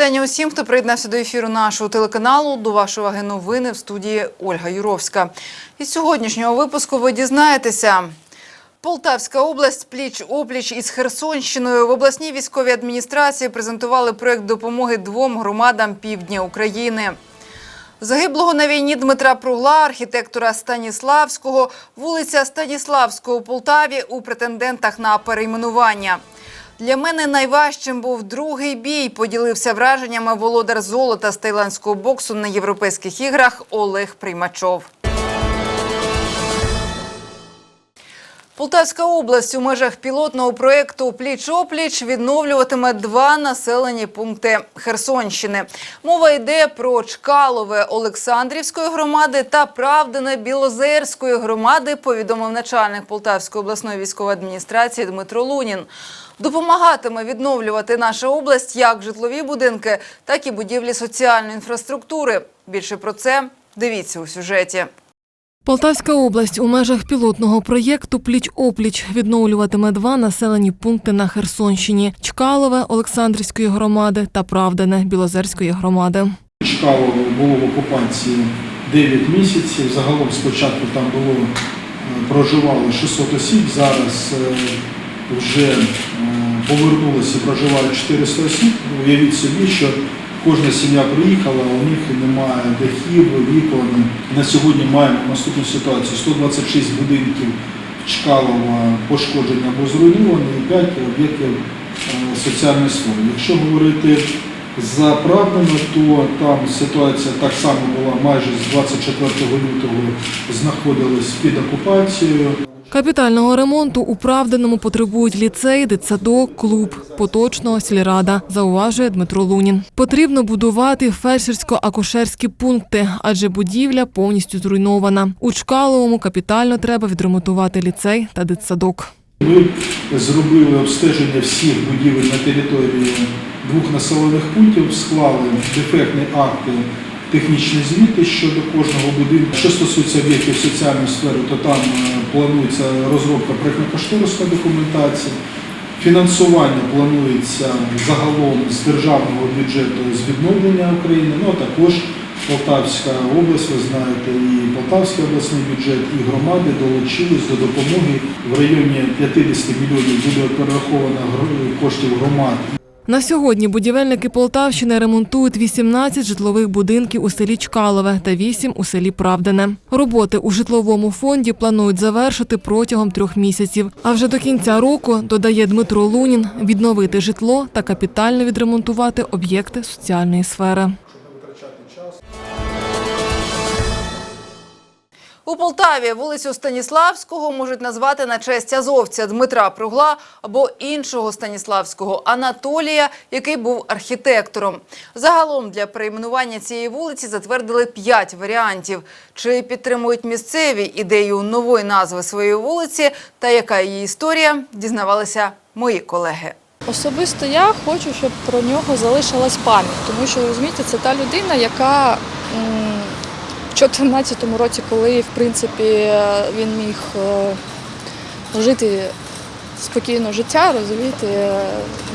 Вітання усім, хто приєднався до ефіру нашого телеканалу. До вашої уваги новини в студії Ольга Юровська. Із сьогоднішнього випуску ви дізнаєтеся. Полтавська область пліч-опліч із Херсонщиною в обласній військовій адміністрації презентували проект допомоги двом громадам півдня України. Загиблого на війні Дмитра Пругла, архітектора Станіславського, вулиця Станіславського у Полтаві у претендентах на перейменування. Для мене найважчим був другий бій. Поділився враженнями володар золота з тайландського боксу на європейських іграх Олег Приймачов. Полтавська область у межах пілотного проєкту Пліч-опліч відновлюватиме два населені пункти Херсонщини. Мова йде про Чкалове Олександрівської громади та Правдине Білозерської громади, повідомив начальник Полтавської обласної військової адміністрації Дмитро Лунін. Допомагатиме відновлювати наша область як житлові будинки, так і будівлі соціальної інфраструктури. Більше про це дивіться у сюжеті. Полтавська область у межах пілотного проєкту Пліч-опліч відновлюватиме два населені пункти на Херсонщині: Чкалове Олександрівської громади та Правдине Білозерської громади. Чкалово було в окупації 9 місяців. Загалом спочатку там було е, проживало 600 осіб. Зараз е, вже е, повернулося і проживає 400 осіб. Уявіть собі, що кожна сім'я приїхала, у них немає дахів, вікон. На сьогодні маємо наступну ситуацію: 126 будинків Чкалова пошкоджені або зруйновані, і 5 об'єктів е, соціальної сфери. Якщо говорити за правдами, то там ситуація так само була майже з 24 лютого знаходилась під окупацією. Капітального ремонту у Правдиному потребують ліцей, дитсадок, клуб, поточного сільрада, зауважує Дмитро Лунін. Потрібно будувати фельдшерсько-акушерські пункти, адже будівля повністю зруйнована. У Чкаловому капітально треба відремонтувати ліцей та дитсадок. Ми зробили обстеження всіх будівель на території двох населених пунктів, склали дефектні акти, технічні звіти щодо кожного будинку. Що стосується об'єктів соціальної сфери, то там е, планується розробка проєктно-кошторисної документації. Фінансування планується загалом з державного бюджету з відновлення України, ну а також Полтавська область, ви знаєте, і Полтавський обласний бюджет, і громади долучились до допомоги в районі 50 мільйонів буде перераховано коштів громад На сьогодні будівельники Полтавщини ремонтують 18 житлових будинків у селі Чкалове та 8 у селі Правдене. Роботи у житловому фонді планують завершити протягом трьох місяців. А вже до кінця року, додає Дмитро Лунін, відновити житло та капітально відремонтувати об'єкти соціальної сфери. У Полтаві вулицю Станіславського можуть назвати на честь азовця Дмитра Пругла або іншого Станіславського Анатолія, який був архітектором. Загалом для перейменування цієї вулиці затвердили п'ять варіантів. Чи підтримують місцеві ідею нової назви своєї вулиці та яка її історія, дізнавалися мої колеги. Особисто я хочу, щоб про нього залишилась пам'ять, тому що розумієте, це та людина, яка в 2014 році, коли в принципі він міг е, жити спокійно життя, розумієте, е,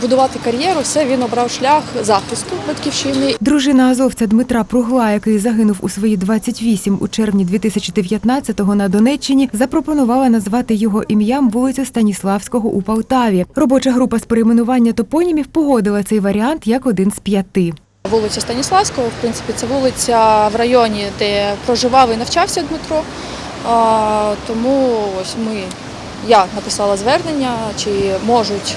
будувати кар'єру, все він обрав шлях захисту батьківщини Дружина азовця Дмитра Пругла, який загинув у свої 28 у червні 2019-го на Донеччині, запропонувала назвати його ім'ям вулицю Станіславського у Полтаві. Робоча група з перейменування топонімів погодила цей варіант як один з п'яти. Вулиця Станіславського, в принципі, це вулиця в районі, де проживав і навчався Дмитро. Тому ось ми, я написала звернення, чи можуть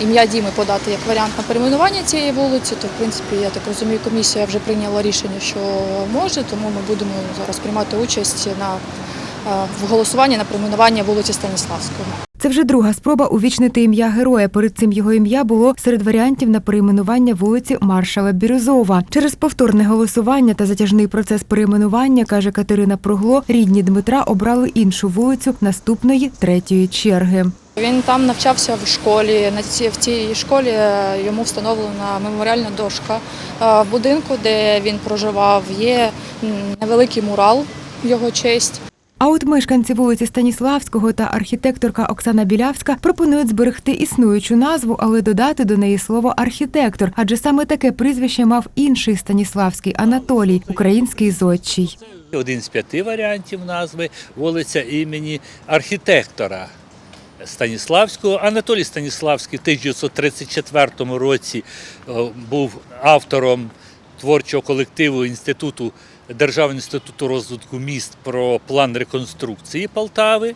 ім'я Діми подати як варіант на перейменування цієї вулиці, то в принципі, я так розумію, комісія вже прийняла рішення, що може, тому ми будемо зараз приймати участь на в голосуванні на перейменування вулиці Станіславського. Це вже друга спроба увічнити ім'я героя. Перед цим його ім'я було серед варіантів на перейменування вулиці Маршала Бірюзова. Через повторне голосування та затяжний процес перейменування, каже Катерина Прогло, рідні Дмитра обрали іншу вулицю наступної третьої черги. Він там навчався в школі. В цій школі е, йому встановлена меморіальна дошка. Е, В будинку, де він проживав, є невеликий мурал його честь. А от мешканці вулиці Станіславського та архітекторка Оксана Білявська пропонують зберегти існуючу назву, але додати до неї слово архітектор, адже саме таке прізвище мав інший Станіславський Анатолій, український зодчий. Один з п'яти варіантів назви вулиця імені архітектора Станіславського. Анатолій Станіславський в 1934 році е, був автором творчого колективу Інституту Державного інституту розвитку міст про план реконструкції Полтави.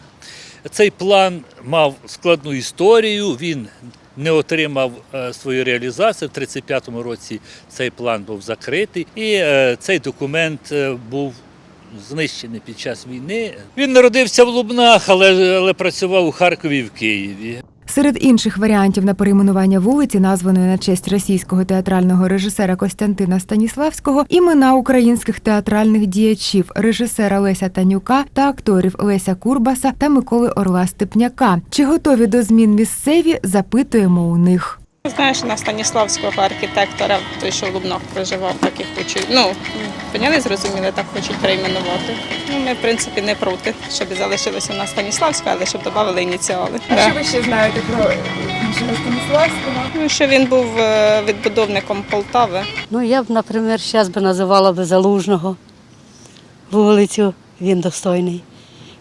Цей план мав складну історію. Він не отримав е, свою реалізацію. В 1935 році цей план був закритий, і е, цей документ е, був знищений під час війни. Він народився в Лубнах, але, але працював у Харкові і в Києві. Серед інших варіантів на перейменування вулиці, названої на честь російського театрального режисера Костянтина Станіславського, імена українських театральних діячів, режисера Леся Танюка та акторів Леся Курбаса та Миколи Орла Степняка. Чи готові до змін місцеві? Запитуємо у них. Знаєш, на Станіславського архітектора, той, що в Лубнах проживав, так і хочуть. Ну, поняли, зрозуміли, так хочуть перейменувати. Ну, ми, в принципі, не проти, щоб залишилося на Станіславська, але щоб додали ініціали. А Да. ви ще знаєте про іншого Станіславського? Ну, що він був е, відбудовником Полтави. Ну, я б, наприклад, зараз би називала би Залужного вулицю. Він достойний.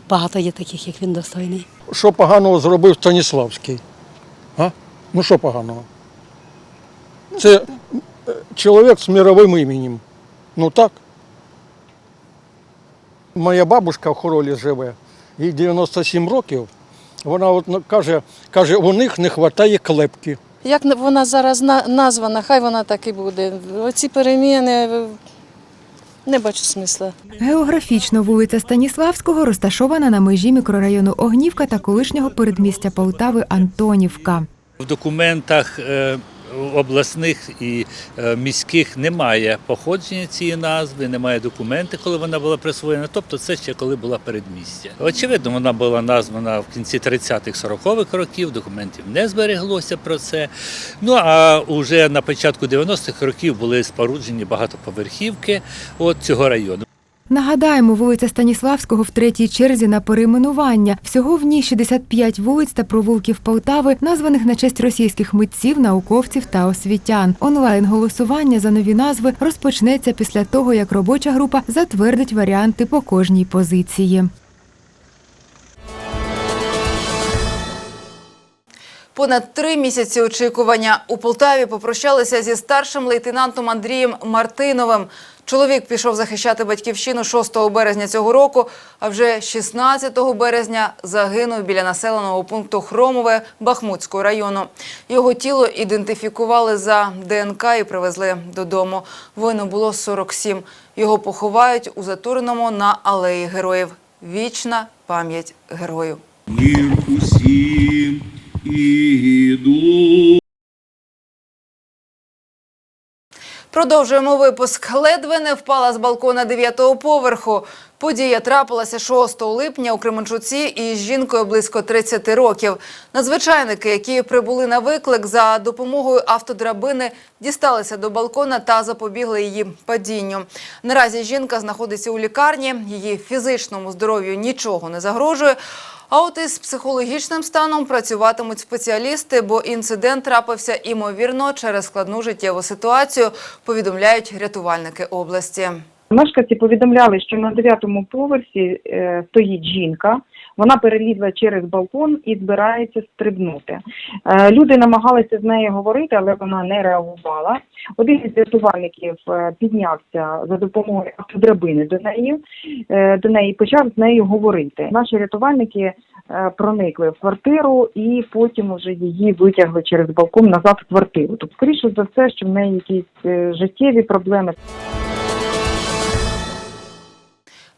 Багато є таких, як він достойний. Що поганого зробив Станіславський? Ну що поганого? Це е, чоловік з мировим іменем. Ну так. Моя бабушка в Хоролі живе, їй 97 років. Вона от ну, каже, каже, у них не вистачає клепки. Як вона зараз названа, хай вона так і буде. Оці переміни е, не бачу смисла. Географічно вулиця Станіславського розташована на межі мікрорайону Огнівка та колишнього передмістя Полтави Антонівка. В документах е, обласних і е, міських немає походження цієї назви, немає документів, коли вона була присвоєна. Тобто це ще коли була передмістя. Очевидно, вона була названа в кінці 30-х, 40-х років, документів не збереглося про це. Ну а вже на початку 90-х років були споруджені багатоповерхівки от цього району. Нагадаємо, вулиця Станіславського в третій черзі на перейменування. Всього в ній 65 вулиць та провулків Полтави, названих на честь російських митців, науковців та освітян. Онлайн голосування за нові назви розпочнеться після того, як робоча група затвердить варіанти по кожній позиції. Понад три місяці очікування у Полтаві попрощалися зі старшим лейтенантом Андрієм Мартиновим. Чоловік пішов захищати батьківщину 6 березня цього року, а вже 16 березня загинув біля населеного пункту Хромове Бахмутського району. Його тіло ідентифікували за ДНК і привезли додому. Воїну було 47. Його поховають у затуреному на алеї героїв. Вічна пам'ять герою. Мир усім іду. Продовжуємо випуск. Ледве не впала з балкона дев'ятого поверху. Подія трапилася 6 липня у Кременчуці із жінкою близько 30 років. Надзвичайники, які прибули на виклик за допомогою автодрабини, дісталися до балкона та запобігли її падінню. Наразі жінка знаходиться у лікарні. Її фізичному здоров'ю нічого не загрожує. А от із психологічним станом працюватимуть спеціалісти, бо інцидент трапився імовірно через складну життєву ситуацію, повідомляють рятувальники області. Мешканці повідомляли, що на дев'ятому поверсі е, стоїть жінка. Вона перелізла через балкон і збирається стрибнути. Е, люди намагалися з нею говорити, але вона не реагувала. Один із рятувальників е, піднявся за допомогою автодрабини до неї, до неї почав з нею говорити. Наші рятувальники проникли в квартиру і потім вже її витягли через балкон назад в квартиру. Тобто, скоріше за все, що в неї якісь життєві проблеми.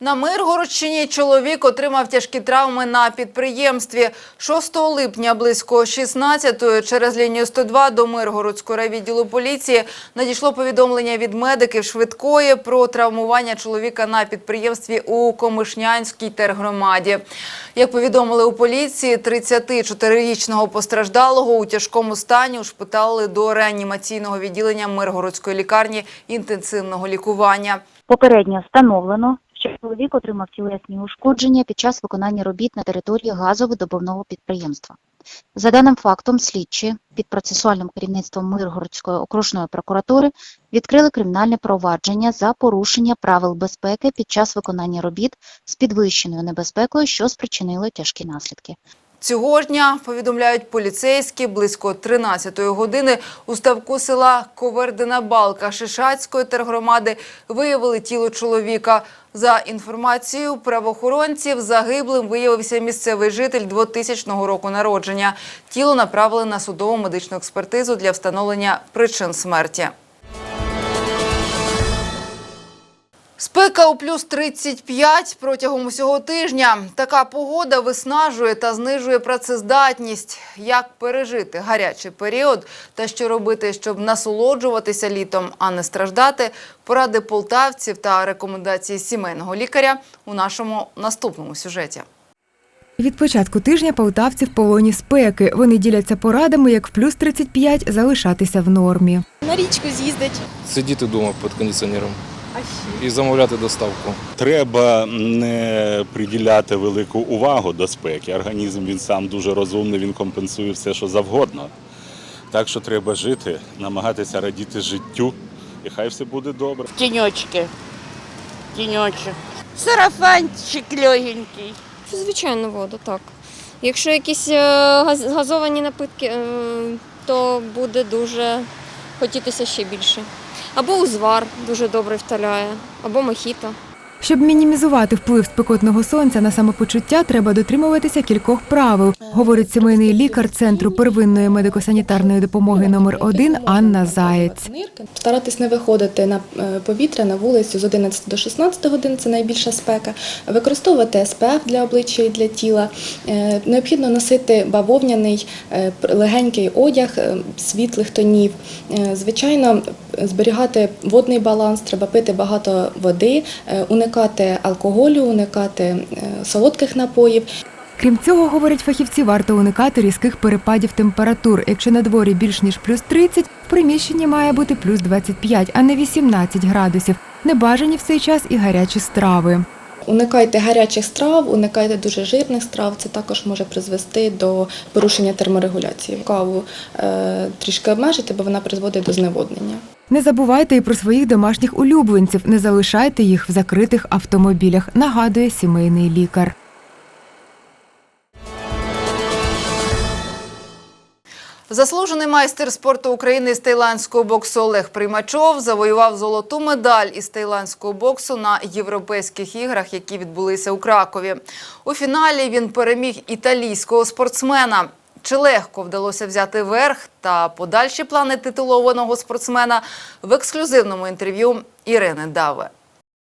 На Миргородщині чоловік отримав тяжкі травми на підприємстві. 6 липня близько 16-ї через лінію 102 до Миргородського райвідділу поліції надійшло повідомлення від медиків швидкої про травмування чоловіка на підприємстві у Комишнянській тергромаді. Як повідомили у поліції, 34-річного постраждалого у тяжкому стані ушпиталили до реанімаційного відділення Миргородської лікарні інтенсивного лікування. Попередньо встановлено, що чоловік отримав тілесні ушкодження під час виконання робіт на території газовидобувного підприємства. За даним фактом, слідчі під процесуальним керівництвом Миргородської окружної прокуратури відкрили кримінальне провадження за порушення правил безпеки під час виконання робіт з підвищеною небезпекою, що спричинило тяжкі наслідки. Цього ж дня, повідомляють поліцейські, близько 13-ї години у ставку села Ковердина Балка Шишацької тергромади виявили тіло чоловіка. За інформацією правоохоронців, загиблим виявився місцевий житель 2000 року народження. Тіло направили на судово медичну експертизу для встановлення причин смерті. Спека у плюс 35 протягом усього тижня. Така погода виснажує та знижує працездатність. Як пережити гарячий період та що робити, щоб насолоджуватися літом, а не страждати, поради полтавців та рекомендації сімейного лікаря у нашому наступному сюжеті. Від початку тижня полтавці в полоні спеки. Вони діляться порадами, як в плюс 35 залишатися в нормі. На річку з'їздить. Сидіти вдома під кондиціонером і замовляти доставку. Треба не приділяти велику увагу до спеки. Організм він сам дуже розумний, він компенсує все, що завгодно. Так що треба жити, намагатися радіти життю, і хай все буде добре. Тіньочки. Тіньочок. Сарафанчик легенький. Звичайно, воду, так. Якщо якісь е, газовані напитки, е, то буде дуже хотітися ще більше. Або узвар дуже добре вталяє, або мохіто. Щоб мінімізувати вплив спекотного сонця на самопочуття, треба дотримуватися кількох правил, говорить сімейний лікар Центру первинної медико-санітарної допомоги номер 1 Анна Заєць. Старатись не виходити на е, повітря на вулицю з 11 до 16 годин, це найбільша спека. Використовувати СПФ для обличчя і для тіла. Е, Необхідно носити бавовняний е, легенький одяг світлих тонів. Звичайно, зберігати водний баланс, треба пити багато води, е, уникати алкоголю, уникати е, солодких напоїв. Крім цього, говорять фахівці, варто уникати різких перепадів температур. Якщо на дворі більш ніж плюс 30, в приміщенні має бути плюс 25, а не 18 градусів. Небажані в цей час і гарячі страви. Уникайте гарячих страв, уникайте дуже жирних страв. Це також може призвести до порушення терморегуляції. Каву е, трішки обмежити, бо вона призводить до зневоднення. Не забувайте і про своїх домашніх улюбленців. Не залишайте їх в закритих автомобілях, нагадує сімейний лікар. Заслужений майстер спорту України з тайландського боксу Олег Приймачов завоював золоту медаль із тайландського боксу на європейських іграх, які відбулися у Кракові. У фіналі він переміг італійського спортсмена. Чи легко вдалося взяти верх та подальші плани титулованого спортсмена в ексклюзивному інтерв'ю Ірини Даве.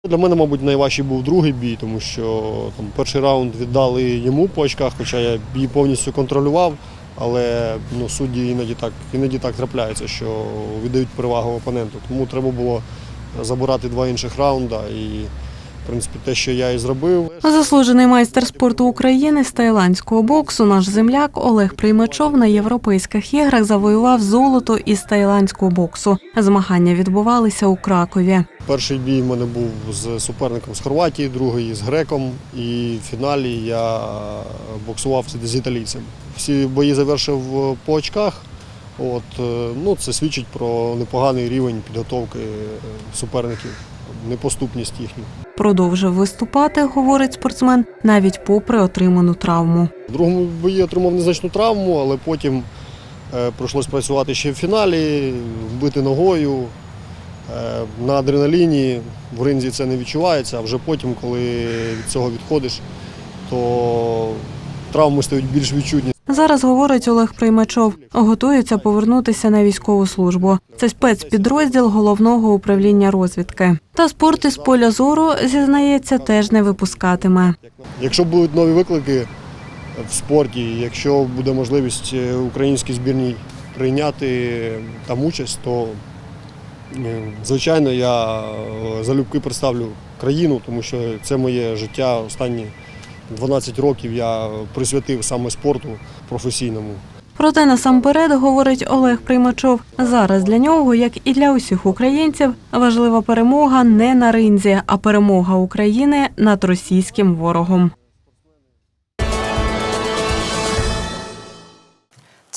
Для мене, мабуть, найважчий був другий бій, тому що там, перший раунд віддали йому по очках, хоча я її повністю контролював. Але ну, судді іноді так, іноді так трапляється, що віддають перевагу опоненту. Тому треба було забирати два інших раунда. І, принципі, те, що я і зробив. Заслужений майстер спорту України з тайландського боксу, наш земляк Олег Приймачов на європейських іграх завоював золото із тайландського боксу. Змагання відбувалися у Кракові. Перший бій в мене був з суперником з Хорватії, другий з греком. І в фіналі я боксував з італійцем. Всі бої завершив по очках. От, е, ну, це свідчить про непоганий рівень підготовки е, суперників, непоступність їхню. Продовжив виступати, говорить спортсмен, навіть попри отриману травму. В другому бої отримав незначну травму, але потім е, прийшлось працювати ще в фіналі, вбити ногою. Е, на адреналіні в ринзі це не відчувається, а вже потім, коли від цього відходиш, то травми стають більш відчутні. Зараз говорить Олег Приймачов, готується повернутися на військову службу. Це спецпідрозділ головного управління розвідки. Та спорт із поля зору зізнається теж не випускатиме. Якщо будуть нові виклики в спорті, якщо буде можливість е, українській збірній прийняти там участь, то е, звичайно я е, залюбки представлю країну, тому що це моє життя. Останні 12 років я присвятив саме спорту професійному. Проте насамперед, говорить Олег Приймачов, зараз для нього, як і для усіх українців, важлива перемога не на ринзі, а перемога України над російським ворогом.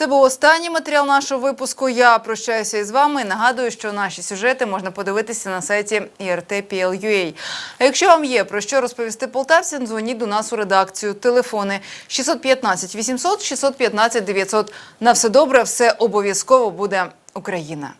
Це був останній матеріал нашого випуску. Я прощаюся із вами. Нагадую, що наші сюжети можна подивитися на сайті IRT.PL.UA. А якщо вам є про що розповісти полтавцям, дзвоніть до нас у редакцію. Телефони 615 800 615 900. На все добре, все обов'язково буде Україна.